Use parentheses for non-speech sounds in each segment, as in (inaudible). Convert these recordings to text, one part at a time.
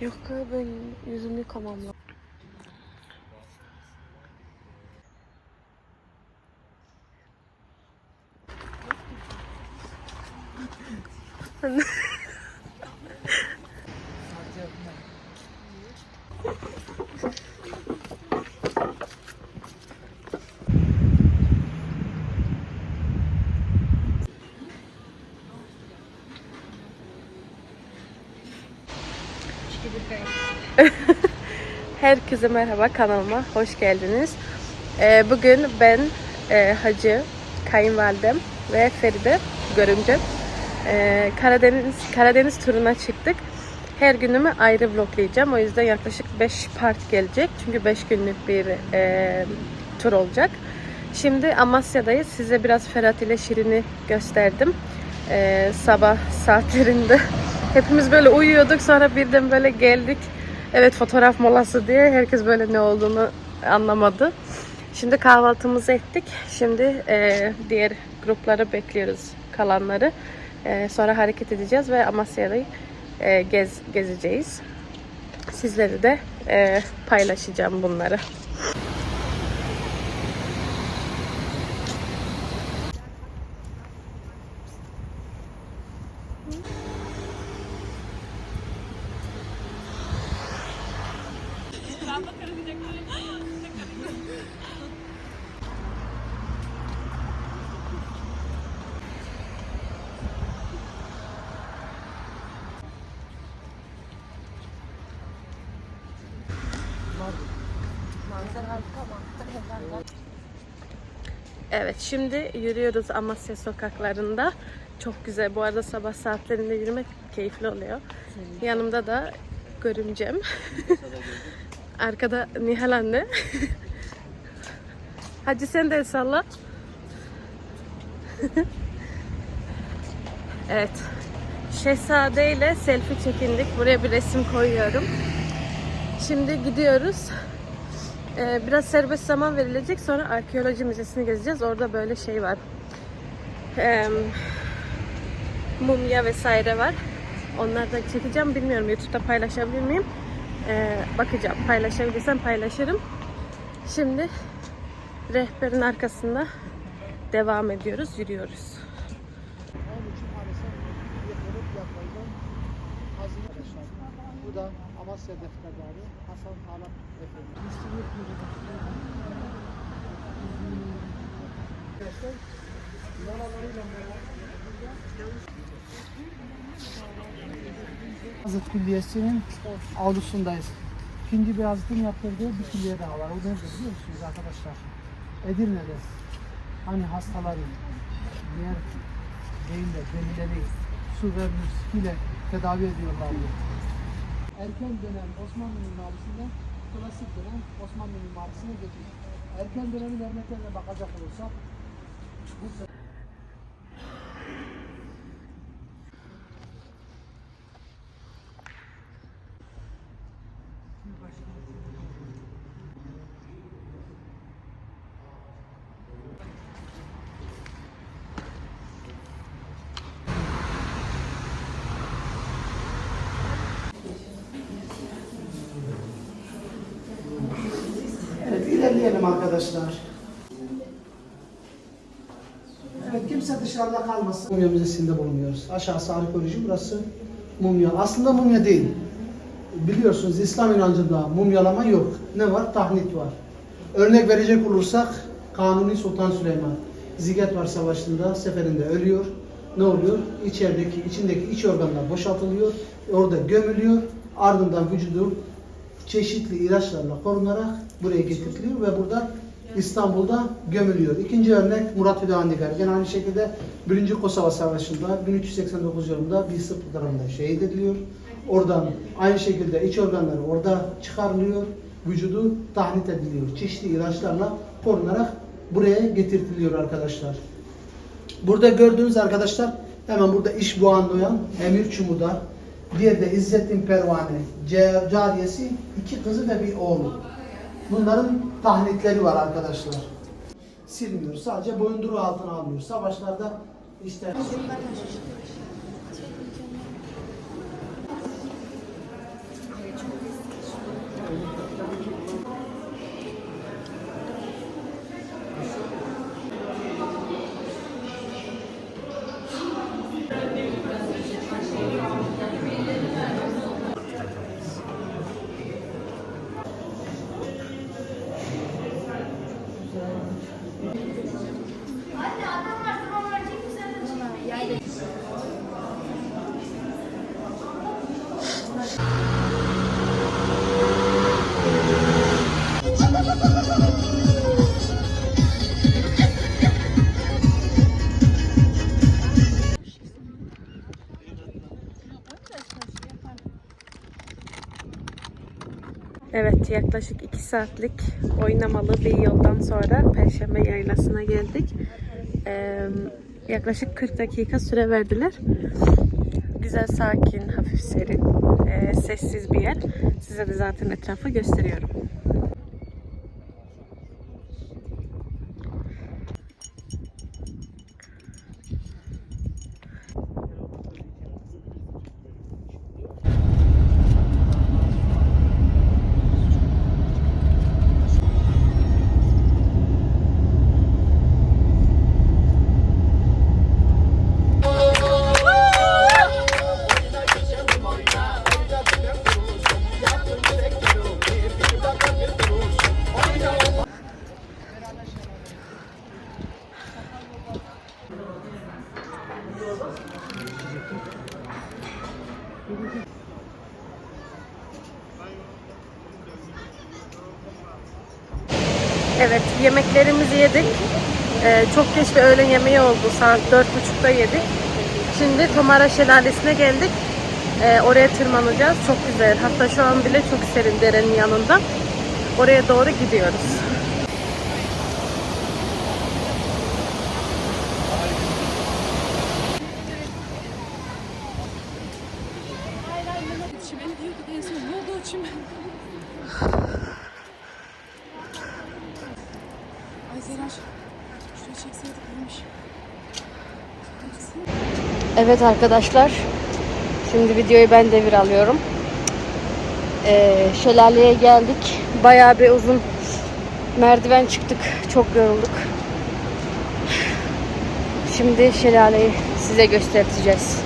Yok ben yüzümü yıkamam lazım. (laughs) Herkese merhaba kanalıma hoş geldiniz. Ee, bugün ben e, Hacı, kayınvalidem ve Feride görümcem e, Karadeniz Karadeniz turuna çıktık. Her günümü ayrı vloglayacağım. O yüzden yaklaşık 5 part gelecek. Çünkü 5 günlük bir e, tur olacak. Şimdi Amasya'dayız. Size biraz Ferhat ile Şirin'i gösterdim. E, sabah saatlerinde (laughs) hepimiz böyle uyuyorduk. Sonra birden böyle geldik. Evet fotoğraf molası diye herkes böyle ne olduğunu anlamadı. Şimdi kahvaltımızı ettik. Şimdi e, diğer grupları bekliyoruz kalanları. E, sonra hareket edeceğiz ve Amasya'yı e, gez, gezeceğiz. Sizleri de e, paylaşacağım bunları. Evet şimdi yürüyoruz Amasya sokaklarında. Çok güzel. Bu arada sabah saatlerinde yürümek keyifli oluyor. Yanımda da görümcem. (laughs) Arkada Nihal anne. (laughs) Hacı sen de el salla. (laughs) evet. Şehzade ile selfie çekindik. Buraya bir resim koyuyorum. Şimdi gidiyoruz. Ee, biraz serbest zaman verilecek. Sonra arkeoloji müzesini gezeceğiz. Orada böyle şey var. Ee, mumya vesaire var. Onları da çekeceğim. Bilmiyorum YouTube'da paylaşabilir miyim? Ee, bakacağım. Paylaşabilirsem paylaşırım. Şimdi rehberin arkasında devam ediyoruz. Yürüyoruz. Bu da Amasya defterleri Hasan Talat Efendi. Arkadaşlar, yaralarıyla Külliyesi'nin avlusundayız. İkinci Beyazıt'ın yaptırdığı bir külliye daha var. O nerede biliyor musunuz arkadaşlar? Edirne'de. Hani hastaları, diğer değil de delileri su ve ile tedavi ediyorlardı. Erken dönem Osmanlı mimarisinden klasik dönem Osmanlı mimarisine geçiş. Erken dönemin örneklerine bakacak olursak bu Evet, ilerleyelim arkadaşlar. Evet, kimse dışarıda kalmasın. Mumya Müzesi'nde bulunuyoruz. Aşağısı arkeoloji, burası mumya. Aslında mumya değil. Biliyorsunuz İslam inancında mumyalama yok. Ne var? Tahnit var. Örnek verecek olursak Kanuni Sultan Süleyman. Ziget Savaşı'nda seferinde ölüyor. Ne oluyor? İçerideki, içindeki iç organlar boşaltılıyor. Orada gömülüyor. Ardından vücudu çeşitli ilaçlarla korunarak buraya getiriliyor ve burada İstanbul'da gömülüyor. İkinci örnek Murat Hüdavendigar. Gene aynı şekilde 1. Kosova Savaşı'nda 1389 yılında bir Sırp tarafından şehit ediliyor. Oradan aynı şekilde iç organları orada çıkarılıyor. Vücudu tahnit ediliyor. Çeşitli ilaçlarla korunarak buraya getirtiliyor arkadaşlar. Burada gördüğünüz arkadaşlar hemen burada iş buğan doyan Emir Çumu'da diğeri de İzzettin Pervane cariyesi iki kızı ve bir oğlu. Bunların tahnitleri var arkadaşlar. Silmiyor. Sadece boyunduruğu altına almıyor. Savaşlarda işte Evet yaklaşık 2 saatlik oynamalı bir yoldan sonra Perşembe Yaylası'na geldik. Ee, yaklaşık 40 dakika süre verdiler. Güzel, sakin, hafif serin, ee, sessiz bir yer. Size de zaten etrafı gösteriyorum. Evet, yemeklerimizi yedik. Ee, çok geç bir öğlen yemeği oldu. Saat dört buçukta yedik. Şimdi Tomara Şelalesi'ne geldik. Ee, oraya tırmanacağız. Çok güzel. Hatta şu an bile çok serin derenin yanında. Oraya doğru gidiyoruz. Çimen diyorduk en son. Ne oldu çimen? Evet arkadaşlar. Şimdi videoyu ben devir alıyorum. Ee, şelaleye geldik. Bayağı bir uzun merdiven çıktık. Çok yorulduk. Şimdi şelaleyi size göstereceğiz.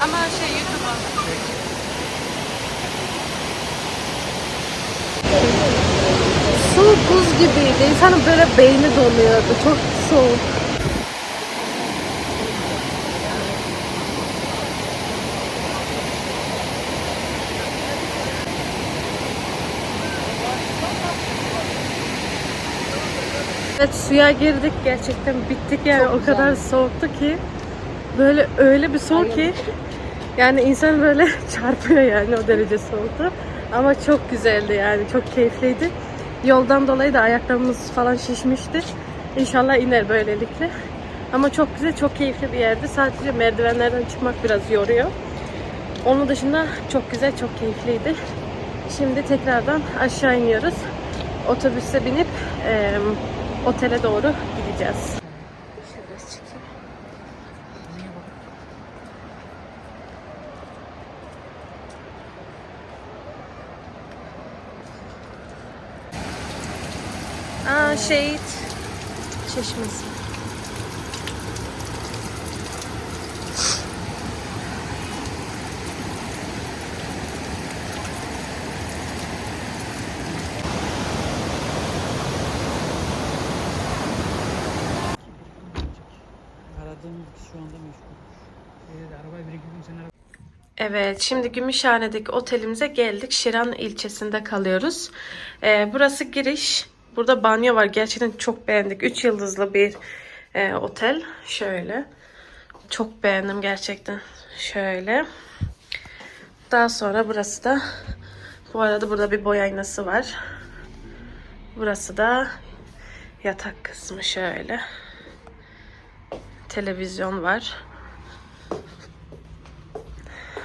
Ama şey YouTube'a. Su buz gibiydi. İnsanın böyle beyni doluyordu. Çok soğuk. Evet suya girdik gerçekten bittik yani o kadar soğuktu ki böyle öyle bir soğuk ki yani insan böyle (laughs) çarpıyor yani o derece soğuktu. Ama çok güzeldi yani çok keyifliydi. Yoldan dolayı da ayaklarımız falan şişmişti. İnşallah iner böylelikle. Ama çok güzel, çok keyifli bir yerdi. Sadece merdivenlerden çıkmak biraz yoruyor. Onun dışında çok güzel, çok keyifliydi. Şimdi tekrardan aşağı iniyoruz. Otobüse binip otele doğru gideceğiz. Aa şehit çeşmesi. Evet, şimdi Gümüşhane'deki otelimize geldik. Şiran ilçesinde kalıyoruz. Ee, burası giriş. Burada banyo var. Gerçekten çok beğendik. 3 yıldızlı bir e, otel. Şöyle. Çok beğendim gerçekten. Şöyle. Daha sonra burası da bu arada burada bir boy aynası var. Burası da yatak kısmı şöyle. Televizyon var.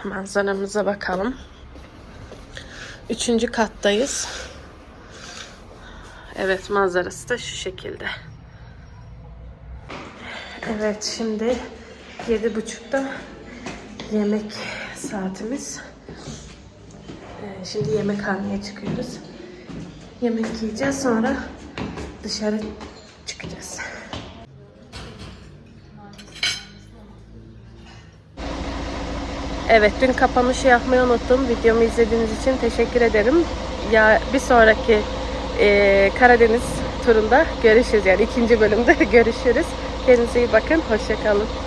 Manzaramıza bakalım. Üçüncü kattayız. Evet manzarası da şu şekilde. Evet şimdi yedi buçukta yemek saatimiz. Ee, Şimdi yemekhaneye çıkıyoruz. Yemek yiyeceğiz sonra dışarı çıkacağız. Evet dün kapanışı yapmayı unuttum. Videomu izlediğiniz için teşekkür ederim. Ya bir sonraki e, Karadeniz turunda görüşürüz. Yani ikinci bölümde (laughs) görüşürüz. Kendinize iyi bakın. Hoşçakalın.